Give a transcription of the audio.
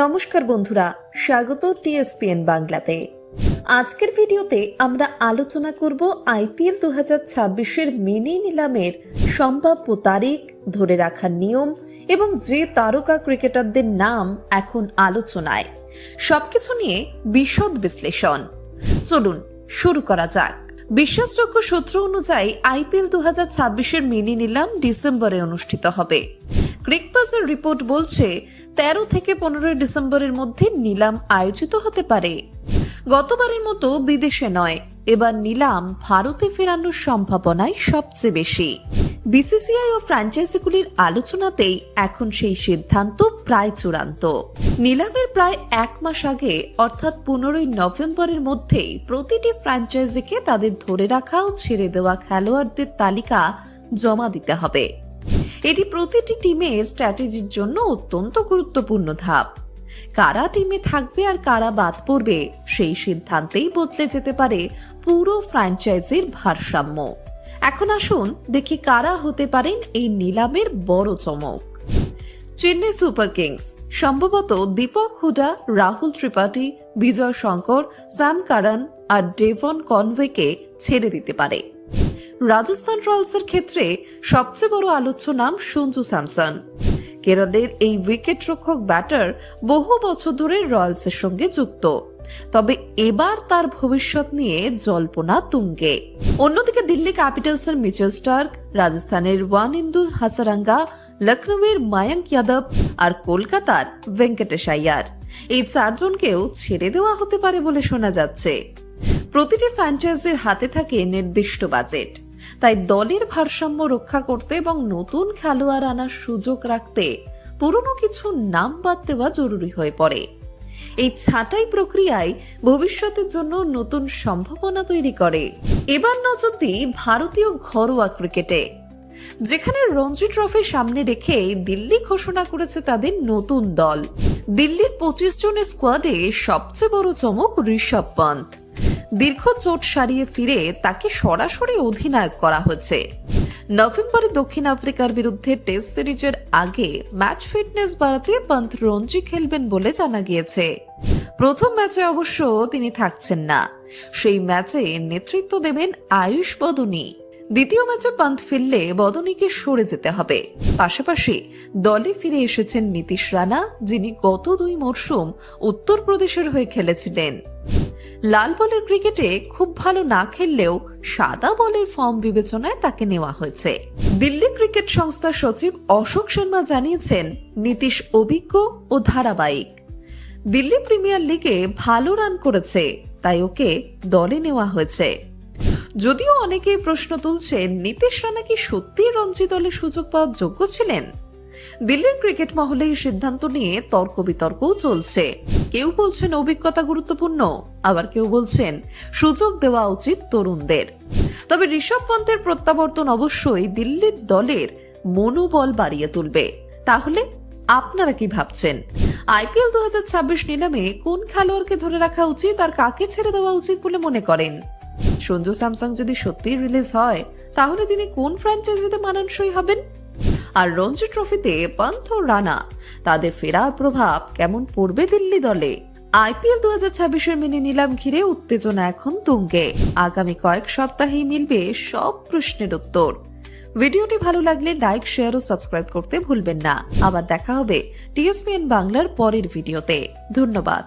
নমস্কার বন্ধুরা, স্বাগত টিএসপিএন বাংলাতে। আজকের ভিডিওতে আমরা আলোচনা করব আইপিএল দু হাজার ছাব্বিশের মিনি নিলামের সম্ভাব্য তারিখ, ধরে রাখার নিয়ম এবং যে তারকা ক্রিকেটারদের নাম এখন আলোচনায়। সবকিছু নিয়ে বিশদ বিশ্লেষণ। চলুন, শুরু করা যাক। বিশ্বাসযোগ্য সূত্র অনুযায়ী আইপিএল দু হাজার ছাব্বিশের মিনি নিলাম ডিসেম্বরে অনুষ্ঠিত হবে। ক্রিকবাজের রিপোর্ট বলছে, তেরো থেকে পনেরোই ডিসেম্বরের মধ্যে নিলাম আয়োজিত হতে পারে। গতবারের মতো বিদেশে নয়, এবার নিলাম ভারতে ফেরানোর সম্ভাবনাই সবচেয়ে বেশি। বিসিসিআই ও ফ্র্যাঞ্চাইজিগুলির আলোচনাতেই এখন সেই সিদ্ধান্ত প্রায় চূড়ান্ত। নিলামের প্রায় এক মাস আগে, অর্থাৎ পনেরোই নভেম্বরের মধ্যেই প্রতিটি ফ্র্যাঞ্চাইজিকে তাদের ধরে রাখা ও ছেড়ে দেওয়া খেলোয়াড়দের তালিকা জমা দিতে হবে। এটি প্রতিটি টিমে স্ট্র্যাটেজির জন্য অত্যন্ত গুরুত্বপূর্ণ ধাপ। কারা টিমে থাকবে আর কারা বাদ পড়বে, সেই সিদ্ধান্তেই বদলে যেতে পারে পুরো ফ্র্যাঞ্চাইজির ভারসাম্য। এখন আসুন দেখি কারা হতে পারেন এই নিলামের বড় চমক। চেন্নাই সুপার কিংস, সম্ভবত দীপক হুডা, রাহুল ত্রিপাঠী, বিজয় শঙ্কর স্যাম কারণ আর ডেভন কনভেকে ছেড়ে দিতে পারে। রাজস্থান রয়্যালসের ক্ষেত্রে সবচেয়ে বড় আলোচ্য নাম সঞ্জু স্যামসন। কেরলের এই উইকেট রক্ষক ব্যাটার বহু বছর ধরে রয়্যালসের সঙ্গে যুক্ত। তবে এবার তার ভবিষ্যৎ নিয়ে জল্পনা তুঙ্গে। অন্যদিকে দিল্লি ক্যাপিটালসের মিচেল স্টার্ক, রাজস্থানের ওয়ান ইন্দু হাসারাঙ্গা লখনৌয়ের মায়াঙ্ক যাদব আর কলকাতার ভেঙ্কটেশ আইয়ার এই চারজনকেও ছেড়ে দেওয়া হতে পারে বলে শোনা যাচ্ছে। প্রতিটি ফ্র্যাঞ্চাইজির হাতে থাকে নির্দিষ্ট বাজেট তাই দলের ভারসাম্য রক্ষা করতে এবং নতুন খেলোয়াড় আনার সুযোগ রাখতে পুরনো কিছু নাম বাদ দেওয়া জরুরি হয়ে পড়ে। এই ছাঁটাই প্রক্রিয়ায় ভবিষ্যতের জন্য নতুন সম্ভাবনা তৈরি করে। এবার নজর দিই ভারতীয় ঘরোয়া ক্রিকেটে, যেখানে রঞ্জি ট্রফি সামনে রেখে দিল্লি ঘোষণা করেছে তাদের নতুন দল। দিল্লির পঁচিশ জনের স্কোয়াডে সবচেয়ে বড় চমক ঋষভ পন্থ। দীর্ঘ চোট সারিয়ে ফিরে তাকে সরাসরি অধিনায়ক করা হয়েছে। নভেম্বরে দক্ষিণ আফ্রিকার বিরুদ্ধে টেস্ট সিরিজের আগে ম্যাচ ফিটনেস বাড়াতে পন্থ রঞ্জি খেলবেন বলে জানা গিয়েছে। প্রথম ম্যাচে অবশ্য তিনি থাকছেন না। সেই ম্যাচে নেতৃত্ব দেবেন আয়ুষ বদনী। দ্বিতীয় ম্যাচে পান্থ ফিরলে বদনীকে সরে যেতে হবে। পাশাপাশি দলে ফিরে এসেছেন নীতিশ রানা, যিনি গত দুই মরশুম উত্তরপ্রদেশের হয়ে খেলেছিলেন। লাল বলের ক্রিকেটে খুব ভালো না খেললেও সাদা বলের ফর্ম বিবেচনায় তাকে নেওয়া হয়েছে। দিল্লি ক্রিকেট সংস্থার সচিব অশোক শর্মা জানিয়েছেন, নীতিশ অভিজ্ঞ ও ধারাবাহিক। দিল্লি প্রিমিয়ার লিগে ভালো রান করেছে, তাই ওকে দলে নেওয়া হয়েছে। যদিও অনেকেই প্রশ্ন তুলছেন নীতিশ রানা কি সত্যিই রঞ্জি দলে সুযোগ পাওয়ার যোগ্য ছিলেন? দিল্লির ক্রিকেট মহলে এই সিদ্ধান্ত নিয়ে তর্ক বিতর্কও চলছে। কেউ বলছেন অভিজ্ঞতা গুরুত্বপূর্ণ, আবার কেউ বলছেন সুযোগ দেওয়া উচিত তরুণদের। তবে ঋষভ পন্থের প্রত্যাবর্তন অবশ্যই দিল্লির দলের মনোবল বাড়িয়ে তুলবে। তাহলে আপনারা কি ভাবছেন? আইপিএল দু হাজার ছাব্বিশ নিলামে কোন খেলোয়াড়কে ধরে রাখা উচিত আর কাকে ছেড়ে দেওয়া উচিত বলে মনে করেন? সঞ্জু স্যামসাং যদি সত্যিই রিলিজ হয়, তাহলে তিনি কোন ফ্র্যাঞ্চাইজিতে মানানসই হবেন? আর রঞ্জি ট্রফিতে পান্থ রানা, তাদের ফেরার প্রভাব কেমন পড়বে দিল্লি দলে? আইপিএল দু হাজার ছাব্বিশের মিনি নিলাম ঘিরে উত্তেজনা এখন তুঙ্গে। আগামী কয়েক সপ্তাহেই মিলবে সব প্রশ্নের উত্তর। ভিডিওটি ভালো লাগলে লাইক, শেয়ার ও সাবস্ক্রাইব করতে ভুলবেন না। আবার দেখা হবে টিএসপিএন বাংলার পরের ভিডিওতে। ধন্যবাদ।